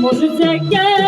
মরছে কে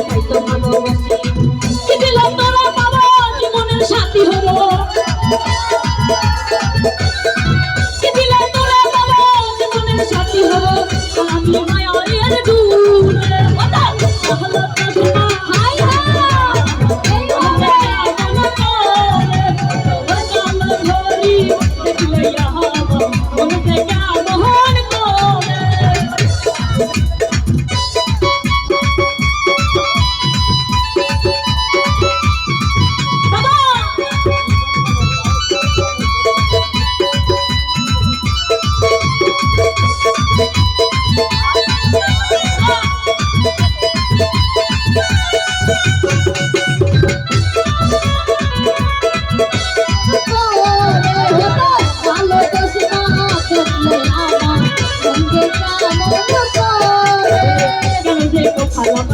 হয়তো ভালোবাসি কি দিল তোরা বাবা জীবনের সাথী হলো কি দিল তোরা বাবা জীবনের সাথী হলো আমি মায়ের ডুব